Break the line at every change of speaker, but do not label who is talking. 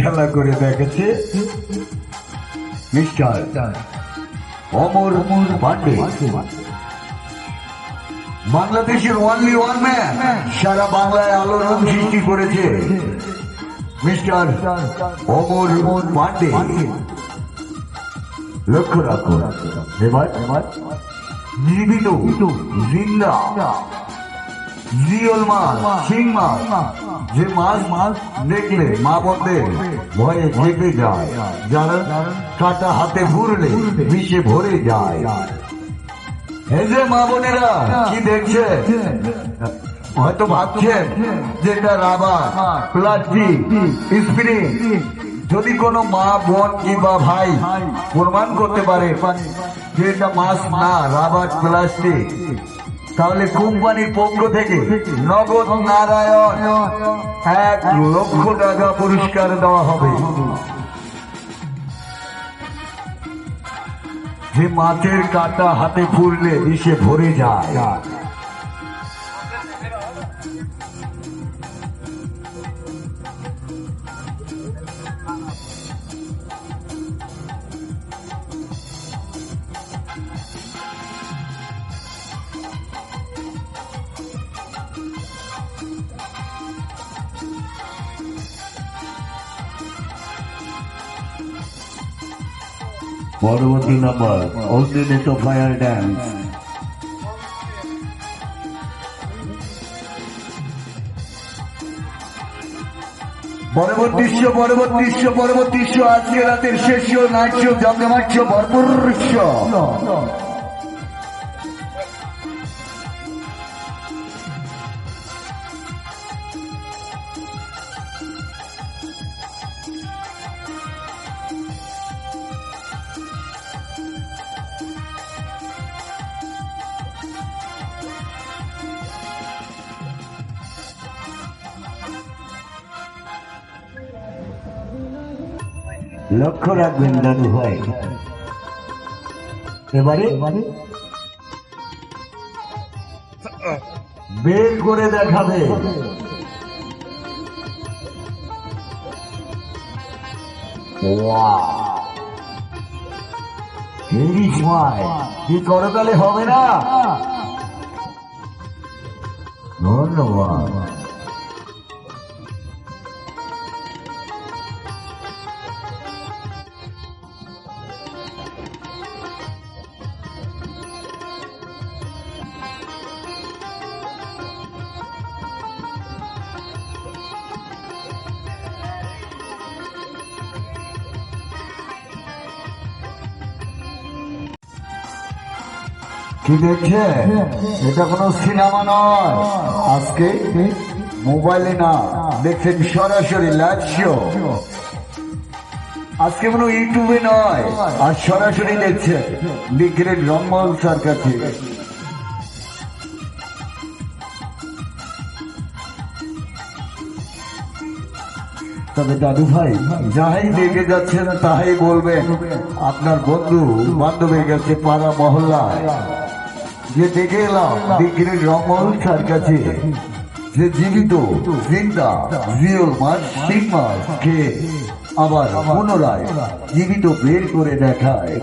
খেলা করে দেখেছে মিস্টার অমর পান্ডে বাংলাদেশের ওয়ানলি ওয়ান ম্যান সারা বাংলায় আলোড়ন সৃষ্টি করেছে মিস্টার অমর অমর পান্ডে লক্ষ্য রাখুন, এবার এবার জীবিত জিন্দা। জিওল মাছ শিং মাছ যে মাছ মাছ দেখলে মা বোনদের ভয়ে ঘেপে যায়, যারা কাটা হাতে ফুরলে বিষে ভরে যায়। এই যে মা বোনেরা, কি দেখছে? হয়তো ভাবছেন যে এটা রাবার, প্লাস্টিক, স্প্রিং। যদি কোনো মা বোন কিংবা ভাই প্রমাণ করতে পারে যে এটা মাছ না, রাবার, প্লাস্টিক তাহলে কোম্পানির পক্ষ থেকে নগদ নারায়ণ এক লক্ষ টাকা পুরস্কার দেওয়া হবে। যে মাছের কাটা হাতে ফুরলে বিষে ভরে যায়। পরবর্তী নম্বর অগ্নিনেত ফায়ার ড্যান্স পরবর্তী পরবর্তী পরবর্তী আজকে রাতের শেষ শো নাইট শো জমজমাট শো ভরপুর লক্ষ্য রাখবেন দাদু ভাই। এবারে বের করে দেখাবে। কি করো তাহলে হবে না? ধন্যবাদ। কি দেখছে এটা কোনো সিনেমা নয়। আজকে মোবাইলে না, দেখছেন সরাসরি লাইভ শো আজকে কোনো ইউটিউবে নয়, আর সরাসরি দেখছে বিগ্রেড রঙ্গল স্যার কাছে। তবে দাদু ভাই, যাহাই দেখে যাচ্ছেন তাহাই বলবেন, আপনার বন্ধু বান্ধবের কাছে পাড়া মহল্লায় যে দেখে এলাম বিক্রির রমল স্যার কাছে যে জীবিত, জিন্দা জিওল মাছ, শিং মাছ খেয়ে আবার পুনরায় জীবিত বের করে দেখায়।